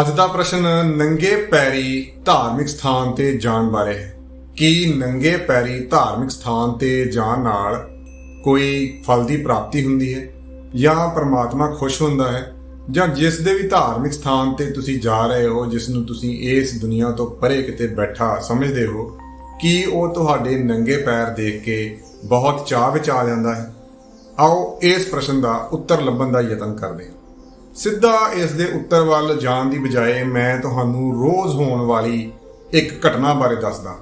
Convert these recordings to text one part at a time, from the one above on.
ਅੱਜ ਦਾ ਪ੍ਰਸ਼ਨ ਨੰਗੇ ਪੈਰੀ ਧਾਰਮਿਕ ਸਥਾਨ ਤੇ ਜਾਣ ਬਾਰੇ ਹੈ। ਕੀ ਨੰਗੇ ਪੈਰੀ ਧਾਰਮਿਕ ਸਥਾਨ ਤੇ ਜਾਣ ਨਾਲ ਕੋਈ ਫਲ ਦੀ ਪ੍ਰਾਪਤੀ ਹੁੰਦੀ ਹੈ? ਜਾਂ ਪਰਮਾਤਮਾ ਖੁਸ਼ ਹੁੰਦਾ ਹੈ? ਜਾਂ ਜਿਸ ਦੇ ਵੀ ਧਾਰਮਿਕ ਸਥਾਨ ਤੇ ਤੁਸੀਂ ਜਾ ਰਹੇ ਹੋ, ਜਿਸ ਨੂੰ ਤੁਸੀਂ ਇਸ ਦੁਨੀਆ ਤੋਂ ਪਰੇ ਕਿਤੇ ਬੈਠਾ ਸਮਝਦੇ ਹੋ, ਕੀ ਉਹ ਤੁਹਾਡੇ ਨੰਗੇ ਪੈਰ ਦੇਖ ਕੇ ਬਹੁਤ ਚਾਹ ਵਿੱਚ ਆ ਜਾਂਦਾ ਹੈ? ਆਓ ਇਸ ਪ੍ਰਸ਼ਨ ਦਾ ਉੱਤਰ ਲੱਭਣ ਦਾ ਯਤਨ ਕਰਦੇ ਹਾਂ। ਸਿੱਧਾ ਇਸ ਦੇ ਉੱਤਰ ਵੱਲ ਜਾਣ ਦੀ ਬਜਾਏ ਮੈਂ ਤੁਹਾਨੂੰ ਰੋਜ਼ ਹੋਣ ਵਾਲੀ ਇੱਕ ਘਟਨਾ ਬਾਰੇ ਦੱਸਦਾ।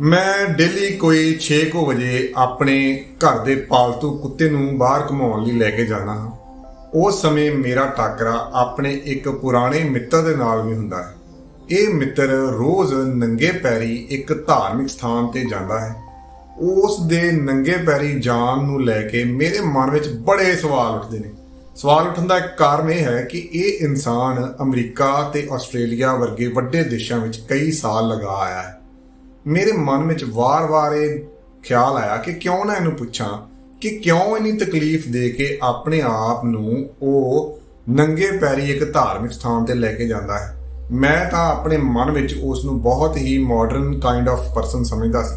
ਮੈਂ ਡੇਲੀ ਕੋਈ 6:00 ਵਜੇ ਆਪਣੇ ਘਰ ਦੇ ਪਾਲਤੂ ਕੁੱਤੇ ਨੂੰ ਬਾਹਰ ਘੁਮਾਉਣ ਲਈ ਲੈ ਕੇ ਜਾਣਾ ਹਾਂ। ਉਸ ਸਮੇਂ ਮੇਰਾ ਟਾਕਰਾ ਆਪਣੇ ਇੱਕ ਪੁਰਾਣੇ ਮਿੱਤਰ ਦੇ ਨਾਲ ਵੀ ਹੁੰਦਾ ਹੈ। ਇਹ ਮਿੱਤਰ ਰੋਜ਼ ਨੰਗੇ ਪੈਰੀ ਇੱਕ ਧਾਰਮਿਕ ਸਥਾਨ ਤੇ ਜਾਂਦਾ ਹੈ। ਉਸ ਦੇ ਨੰਗੇ ਪੈਰੀ ਜਾਣ ਨੂੰ ਲੈ ਕੇ ਮੇਰੇ ਮਨ ਵਿੱਚ ਬੜੇ ਸਵਾਲ ਉੱਠਦੇ ਨੇ। ਸਵਾਲ ਉੱਠਣ ਦਾ ਇੱਕ ਕਾਰਨ ਇਹ ਹੈ ਕਿ ਇਹ ਇਨਸਾਨ ਅਮਰੀਕਾ ਤੇ ਆਸਟ੍ਰੇਲੀਆ ਵਰਗੇ ਵੱਡੇ ਦੇਸ਼ਾਂ ਵਿੱਚ ਕਈ ਸਾਲ ਲਗਾ ਆਇਆ ਹੈ। ਮੇਰੇ ਮਨ ਵਿੱਚ ਵਾਰ-ਵਾਰ ਇਹ ਖਿਆਲ ਆਇਆ ਕਿ ਕਿਉਂ ਨਾ ਇਹਨੂੰ ਪੁੱਛਾਂ ਕਿ ਕਿਉਂ ਇਨੀ ਤਕਲੀਫ ਦੇ ਕੇ ਆਪਣੇ ਆਪ ਨੂੰ ਉਹ ਨੰਗੇ ਪੈਰੀ ਇੱਕ ਧਾਰਮਿਕ ਸਥਾਨ ਤੇ ਲੈ ਕੇ ਜਾਂਦਾ ਹੈ। ਮੈਂ ਤਾਂ ਆਪਣੇ ਮਨ ਵਿੱਚ ਉਸ ਨੂੰ ਬਹੁਤ ਹੀ ਮਾਡਰਨ ਕਾਈਂਡ ਆਫ ਪਰਸਨ ਸਮਝਦਾ ਸੀ।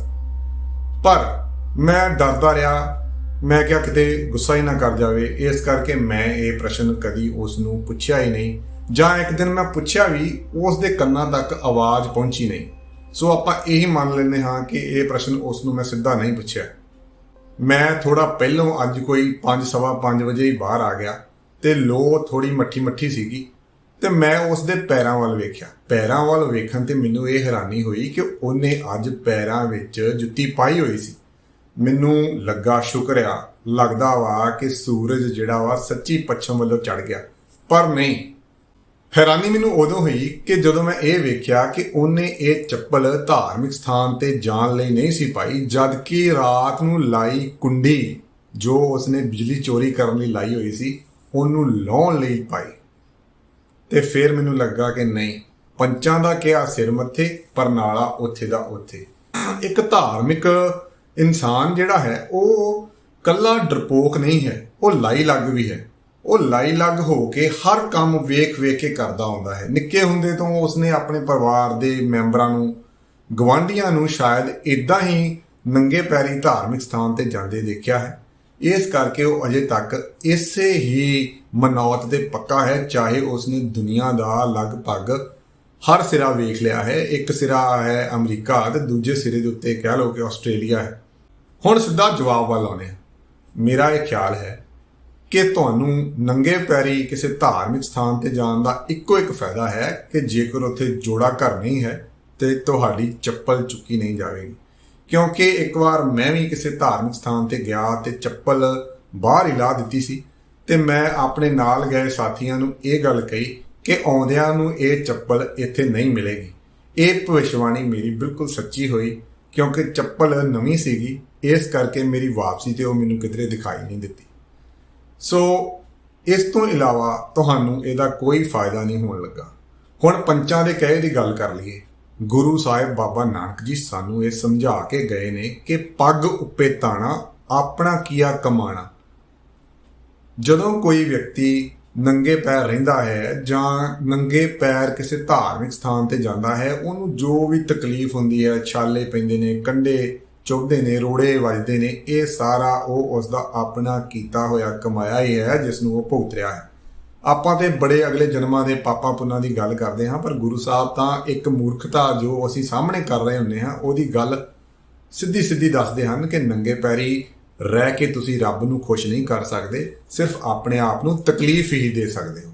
ਪਰ ਮੈਂ ਡਰਦਾ ਰਿਹਾ ਮੈਂ ਕਿਹਾ ਕਿਤੇ ਗੁੱਸਾ ਹੀ ਨਾ ਕਰ ਜਾਵੇ, ਇਸ ਕਰਕੇ ਮੈਂ ਇਹ ਪ੍ਰਸ਼ਨ ਕਦੀ ਉਸ ਨੂੰ ਪੁੱਛਿਆ ਹੀ ਨਹੀਂ। ਜਾਂ ਇੱਕ ਦਿਨ ਮੈਂ ਪੁੱਛਿਆ ਵੀ, ਉਸ ਦੇ ਕੰਨਾਂ ਤੱਕ ਆਵਾਜ਼ ਪਹੁੰਚੀ ਨਹੀਂ। ਸੋ ਆਪਾਂ ਇਹ ਮੰਨ ਲੈਂਦੇ ਹਾਂ ਕਿ ਇਹ ਪ੍ਰਸ਼ਨ ਉਸ ਨੂੰ ਮੈਂ ਸਿੱਧਾ ਨਹੀਂ ਪੁੱਛਿਆ। ਮੈਂ ਥੋੜਾ ਪਹਿਲਾਂ ਅੱਜ ਕੋਈ 5:30 ਵਜੇ ਹੀ ਬਾਹਰ ਆ ਗਿਆ ਤੇ ਲੋ ਥੋੜੀ ਮੱਠੀ ਮੱਠੀ ਸੀਗੀ ਤੇ ਮੈਂ ਉਸ ਦੇ ਪੈਰਾਂ ਵੱਲ ਵੇਖਿਆ। ਪੈਰਾਂ ਵੱਲ ਵੇਖਣ ਤੇ ਮੈਨੂੰ ਇਹ ਹੈਰਾਨੀ ਹੋਈ ਕਿ ਉਹਨੇ ਅੱਜ ਪੈਰਾਂ ਵਿੱਚ ਜੁੱਤੀ ਪਾਈ ਹੋਈ ਸੀ। ਮੈਨੂੰ ਲੱਗਾ ਸ਼ੁਕਰ ਆ, ਲੱਗਦਾ ਵਾ ਕਿ ਸੂਰਜ ਜਿਹੜਾ ਵਾ ਸੱਚੀ ਪੱਛਮ ਵੱਲੋਂ ਚੜ ਗਿਆ। ਪਰ ਨਹੀਂ। ਹੈਰਾਨੀ ਮੈਨੂੰ ਉਦੋਂ ਹੋਈ ਕਿ ਜਦੋਂ ਮੈਂ ਇਹ ਵੇਖਿਆ ਕਿ ਉਹਨੇ ਇਹ ਚੱਪਲ ਧਾਰਮਿਕ ਸਥਾਨ ਤੇ ਜਾਣ ਲਈ ਨਹੀਂ ਸੀ ਪਾਈ ਜਦ ਕਿ ਰਾਤ ਨੂੰ ਲਾਈ ਕੁੰਡੀ ਜੋ ਉਸਨੇ ਬਿਜਲੀ ਚੋਰੀ ਕਰਨ ਲਈ ਲਾਈ ਹੋਈ ਸੀ, ਉਹਨੂੰ ਲਾਉਣ ਲਈ ਪਾਈ। ਤੇ ਫਿਰ ਮੈਨੂੰ ਲੱਗਾ ਕਿ ਨਹੀਂ, ਪੰਚਾਂ ਦਾ ਕਿਹਾ ਸਿਰ ਮੱਥੇ, ਪਰ ਨਾਲਾ ਉੱਥੇ ਦਾ ਉੱਥੇ। ਇੱਕ ਧਾਰਮਿਕ ਇਨਸਾਨ ਜਿਹੜਾ ਹੈ, ਉਹ ਕੱਲਾ ਡਰਪੋਕ ਨਹੀਂ ਹੈ, ਉਹ ਲਾਈ ਲੱਗ ਵੀ ਹੈ। ਉਹ ਲਾਈ ਲੱਗ ਹੋ ਕੇ ਹਰ ਕੰਮ ਵੇਖ ਵੇਖ ਕੇ ਕਰਦਾ ਆਉਂਦਾ ਹੈ। ਨਿੱਕੇ ਹੁੰਦੇ ਤੋਂ ਉਸਨੇ ਆਪਣੇ ਪਰਿਵਾਰ ਦੇ ਮੈਂਬਰਾਂ ਨੂੰ ਗਵਾਂਢੀਆਂ ਨੂੰ ਸ਼ਾਇਦ ਇਦਾਂ ਹੀ ਨੰਗੇ ਪੈਰੀ ਧਾਰਮਿਕ ਸਥਾਨ ਤੇ ਜਾਂਦੇ ਦੇਖਿਆ ਹੈ। ਇਸ ਕਰਕੇ ਉਹ ਅਜੇ ਤੱਕ ਇਸੇ ਹੀ ਮਨੌਤ ਤੇ ਪੱਕਾ ਹੈ, ਚਾਹੇ ਉਸਨੇ ਦੁਨੀਆ ਦਾ ਲਗਭਗ ਹਰ ਸਿਰਾ ਵੇਖ ਲਿਆ ਹੈ। ਇੱਕ ਸਿਰਾ ਹੈ ਅਮਰੀਕਾ ਤੇ ਦੂਜੇ ਸਿਰੇ ਦੇ ਉੱਤੇ ਕਹਿ ਲਓ ਕਿ ਆਸਟ੍ਰੇਲੀਆ ਹੈ। ਹੁਣ ਸਿੱਧਾ ਜਵਾਬ ਵੱਲ ਆਉਣੇ ਹਾਂ। ਮੇਰਾ ਇਹ ਖਿਆਲ ਹੈ ਕਿ ਤੁਹਾਨੂੰ ਨੰਗੇ ਪੈਰੀ ਕਿਸੇ ਧਾਰਮਿਕ ਸਥਾਨ ਤੇ ਜਾਣ ਦਾ ਇੱਕੋ ਇੱਕ ਫਾਇਦਾ ਹੈ ਕਿ ਜੇਕਰ ਉੱਥੇ ਜੋੜਾ ਘਰ ਨਹੀਂ ਹੈ ਤੇ ਤੁਹਾਡੀ ਚੱਪਲ ਚੁੱਕੀ ਨਹੀਂ ਜਾਵੇਗੀ ਕਿਉਂਕਿ ਇੱਕ ਵਾਰ ਮੈਂ ਵੀ ਕਿਸੇ ਧਾਰਮਿਕ ਸਥਾਨ ਤੇ ਗਿਆ ਤੇ ਚੱਪਲ ਬਾਹਰ ਹੀ ਲਾ ਦਿੱਤੀ ਸੀ ਤੇ ਮੈਂ ਆਪਣੇ ਨਾਲ ਗਏ ਸਾਥੀਆਂ ਨੂੰ ਇਹ ਗੱਲ ਕਹੀ ਕਿ ਆਉਂਦਿਆਂ ਨੂੰ ਇਹ ਚੱਪਲ ਇੱਥੇ ਨਹੀਂ ਮਿਲੇਗੀ ਇਹ ਭਵਿੱਖਬਾਣੀ ਮੇਰੀ ਬਿਲਕੁਲ ਸੱਚੀ ਹੋਈ ਕਿਉਂਕਿ ਚੱਪਲ ਨਵੀਂ ਸੀਗੀ ਇਸ ਕਰਕੇ ਮੇਰੀ ਵਾਪਸੀ ਤੇ ਉਹ ਮੈਨੂੰ ਕਿਧਰੇ ਦਿਖਾਈ ਨਹੀਂ ਦਿੱਤੀ। ਸੋ ਇਸ ਤੋਂ ਇਲਾਵਾ ਤੁਹਾਨੂੰ ਇਹਦਾ ਕੋਈ ਫਾਇਦਾ ਨਹੀਂ ਹੋਣ ਲੱਗਾ। ਹੁਣ ਪੰਚਾਂ ਦੇ ਕਹੇ ਦੀ ਗੱਲ ਕਰ ਲਈਏ। ਗੁਰੂ ਸਾਹਿਬ ਬਾਬਾ ਨਾਨਕ ਜੀ ਸਾਨੂੰ ਇਹ ਸਮਝਾ ਕੇ ਗਏ ਨੇ ਕਿ ਪੱਗ ਉੱਪੇ ਤਾਣਾ, ਆਪਣਾ ਕੀਆ ਕਮਾਣਾ। ਜਦੋਂ ਕੋਈ ਵਿਅਕਤੀ ਨੰਗੇ ਪੈਰ ਰਹਿੰਦਾ ਹੈ ਜਾਂ ਨੰਗੇ ਪੈਰ ਕਿਸੇ ਧਾਰਮਿਕ ਸਥਾਨ ਤੇ ਜਾਂਦਾ ਹੈ, ਉਹਨੂੰ ਜੋ ਵੀ ਤਕਲੀਫ ਹੁੰਦੀ ਹੈ, ਛਾਲੇ ਪੈਂਦੇ ਨੇ ਕੰਡੇ ਚੁੱਭਦੇ ਨੇ, ਰੋੜੇ ਵੱਜਦੇ ਨੇ, ਇਹ ਸਾਰਾ ਉਹ ਉਸ ਦਾ ਆਪਣਾ ਕੀਤਾ ਹੋਇਆ ਕਮਾਇਆ ਹੀ ਹੈ ਜਿਸ ਨੂੰ ਉਹ ਭੁਗਤ ਰਿਹਾ ਹੈ। ਆਪਾਂ ਤੇ ਬੜੇ ਅਗਲੇ ਜਨਮਾਂ ਦੇ ਪਾਪਾਂ ਪੁੰਨਾਂ ਦੀ ਗੱਲ ਕਰਦੇ ਹਾਂ, ਪਰ ਗੁਰੂ ਸਾਹਿਬ ਤਾਂ ਇੱਕ ਮੂਰਖਤਾ ਜੋ ਅਸੀਂ ਸਾਹਮਣੇ ਕਰ ਰਹੇ ਹੁੰਦੇ ਹਾਂ, ਉਹਦੀ ਗੱਲ ਸਿੱਧੀ ਸਿੱਧੀ ਦੱਸਦੇ ਹਨ ਕਿ ਨੰਗੇ ਪੈਰੀ ਰਹਿ ਕੇ ਤੁਸੀਂ ਰੱਬ ਨੂੰ ਖੁਸ਼ ਨਹੀਂ ਕਰ ਸਕਦੇ, ਸਿਰਫ ਆਪਣੇ ਆਪ ਨੂੰ ਤਕਲੀਫ ਹੀ ਦੇ ਸਕਦੇ ਹੋ।